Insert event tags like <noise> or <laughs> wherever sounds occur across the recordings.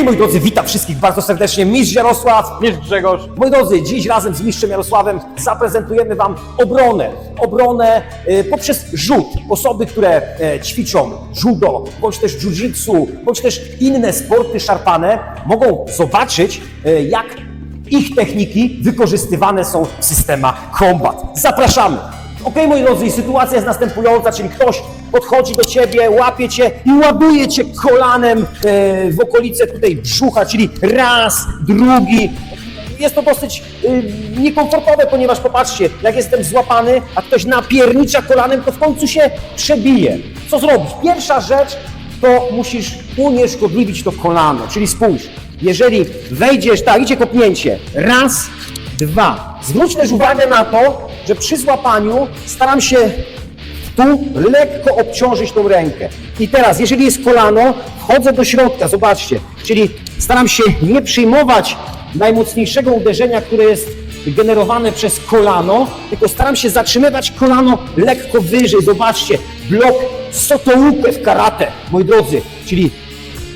Okej, moi drodzy, witam wszystkich bardzo serdecznie. Mistrz Jarosław. Mistrz Grzegorz. Moi drodzy, dziś razem z mistrzem Jarosławem zaprezentujemy Wam obronę. Obronę y, poprzez rzut. Osoby, które e, ćwiczą judo, bądź też jiu-jitsu, bądź też inne sporty szarpane, mogą zobaczyć, e, jak ich techniki wykorzystywane są w systemach combat. Zapraszamy! Okej, moi drodzy, sytuacja jest następująca, czyli ktoś podchodzi do ciebie, łapie cię i ładuje cię kolanem e, w okolice tutaj brzucha, czyli raz, drugi. Jest to dosyć y, niekomfortowe, ponieważ popatrzcie, jak jestem złapany, a ktoś napiernicza kolanem, to w końcu się przebije. Co zrobić? Pierwsza rzecz to musisz unieszkodliwić to kolano, czyli spójrz, jeżeli wejdziesz, tak, idzie kopnięcie, raz, dwa. Zwróć też uwagę na to, że przy złapaniu staram się tu lekko obciążyć tą rękę. I teraz, jeżeli jest kolano, wchodzę do środka, zobaczcie, czyli staram się nie przyjmować najmocniejszego uderzenia, które jest generowane przez kolano, tylko staram się zatrzymywać kolano lekko wyżej. Zobaczcie, blok sotoukę w karate, moi drodzy, czyli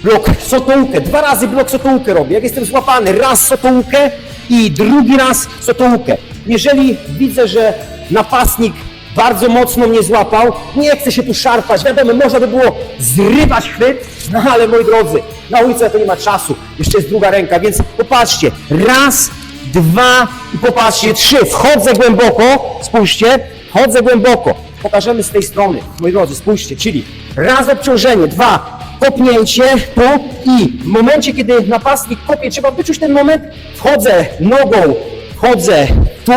blok sotoukę. Dwa razy blok sotoukę robię. Jak jestem złapany, raz sotoukę i drugi raz sotoukę. Jeżeli widzę, że napastnik bardzo mocno mnie złapał, nie chcę się tu szarpać. Wiadomo, można by było zrywać chwyt, no ale moi drodzy, na ulicy to nie ma czasu. Jeszcze jest druga ręka, więc popatrzcie. Raz, dwa i popatrzcie, trzy. Wchodzę głęboko, spójrzcie, wchodzę głęboko. Pokażemy z tej strony, moi drodzy, spójrzcie, czyli raz obciążenie, dwa kopnięcie tu i w momencie, kiedy napastnik kopie, trzeba wyczuć ten moment, wchodzę nogą, wchodzę tu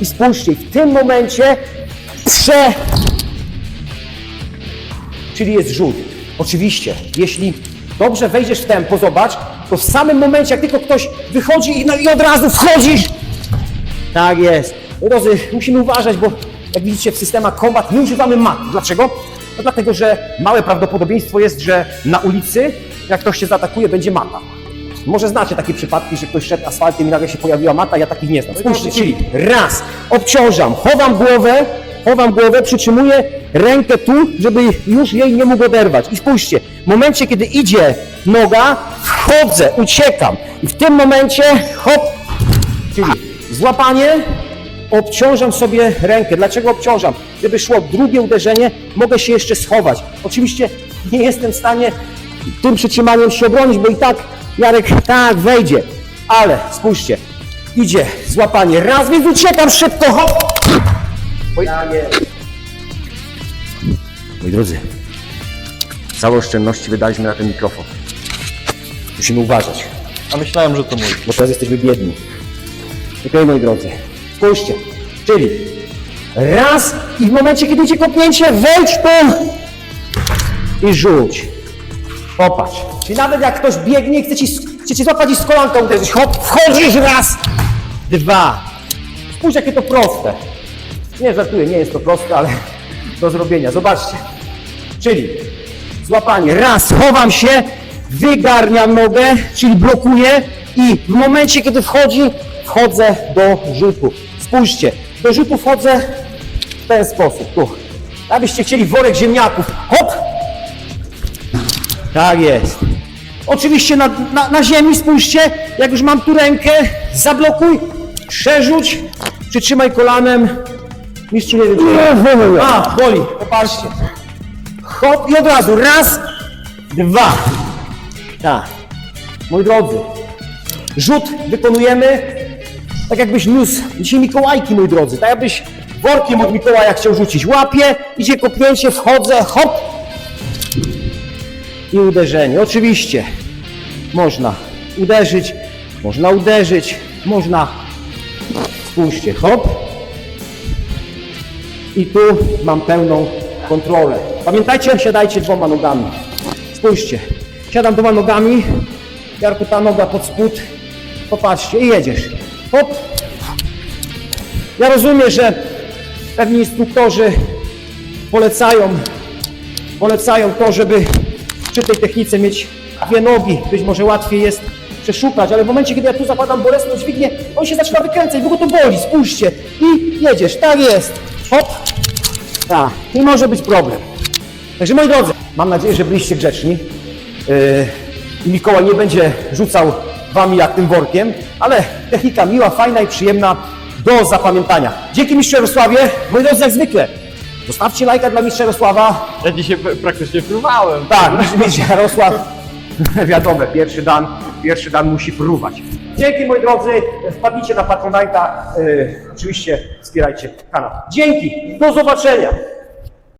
i spójrzcie, w tym momencie prze... Czyli jest rzut. Oczywiście, jeśli dobrze wejdziesz w tempo, zobacz, to w samym momencie, jak tylko ktoś wychodzi i, no, i od razu wchodzisz, tak jest. Drodzy, musimy uważać, bo jak widzicie w systemach combat nie używamy mat. Dlaczego? No dlatego, że małe prawdopodobieństwo jest, że na ulicy, jak ktoś cię zaatakuje, będzie mata. Może znacie takie przypadki, że ktoś szedł asfaltem i nagle się pojawiła mata, ja takich nie znam. Spójrzcie, czyli raz, obciążam, chowam głowę, chowam głowę, przytrzymuję rękę tu, żeby już jej nie mógł oderwać. I spójrzcie, w momencie, kiedy idzie noga, wchodzę, uciekam. I w tym momencie, hop, Czyli złapanie, obciążam sobie rękę. Dlaczego obciążam? Gdyby szło drugie uderzenie, mogę się jeszcze schować. Oczywiście nie jestem w stanie tym przytrzymaniem się obronić, bo i tak Jarek tak wejdzie. Ale spójrzcie, idzie złapanie. Raz, więc uciekam szybko, hop! Oj, Moi drodzy, całe oszczędności wydaliśmy na ten mikrofon. Musimy uważać A myślałem, że to mój. bo teraz jesteśmy biedni. Okej, moi drodzy, spójrzcie, czyli raz i w momencie, kiedy idzie kopnięcie, wejdź tu i rzuć. Popatrz. Czyli nawet jak ktoś biegnie chce ci, chce ci złapać i z kolanką uderzyć, hop, wchodzisz raz, dwa. Spójrz, jakie to proste. Nie żartuję, nie jest to proste, ale <laughs> do zrobienia. Zobaczcie. Czyli złapanie. Raz, chowam się, wygarniam nogę, czyli blokuję i w momencie, kiedy wchodzi, wchodzę do rzutu. Spójrzcie, do rzutu wchodzę w ten sposób. Tu. Abyście chcieli worek ziemniaków. Hop! Tak jest. Oczywiście na, na, na ziemi spójrzcie, jak już mam tu rękę, zablokuj, przerzuć, przytrzymaj kolanem. Mistrzu nie wiem, czy... A, boli, popatrzcie. Hop i od razu. Raz, dwa. Tak. Moi drodzy, rzut wykonujemy tak jakbyś niósł dzisiaj Mikołajki, moi drodzy. Tak jakbyś workiem od Mikołaja chciał rzucić. Łapię, idzie kopnięcie, wchodzę, hop. I uderzenie. Oczywiście można uderzyć, można uderzyć, można... Spójrzcie, hop. I tu mam pełną kontrolę. Pamiętajcie, siadajcie dwoma nogami. Spójrzcie, siadam dwoma nogami, Jarku ta noga pod spód, popatrzcie i jedziesz. Hop. Ja rozumiem, że pewni instruktorzy polecają, polecają to, żeby przy tej technice mieć dwie nogi, być może łatwiej jest przeszukać, ale w momencie, kiedy ja tu zakładam bolesną dźwignię, on się zaczyna wykręcać, w ogóle to boli, spójrzcie. I jedziesz, tak jest, hop, tak, i może być problem. Także moi drodzy, mam nadzieję, że byliście grzeczni. Yy, Mikołaj nie będzie rzucał wami jak tym workiem, ale technika miła, fajna i przyjemna do zapamiętania. Dzięki mistrzu Jarosławie, moi drodzy, jak zwykle, zostawcie lajka dla mistrza Jarosława, Ja dzisiaj praktycznie próbowałem. tak, <laughs> mieć Jarosław. <laughs> Wiadomo, pierwszy dan, pierwszy dan musi próbować. Dzięki moi drodzy, wpadnijcie na Patronite'a, yy, oczywiście wspierajcie kanał. Dzięki, do zobaczenia.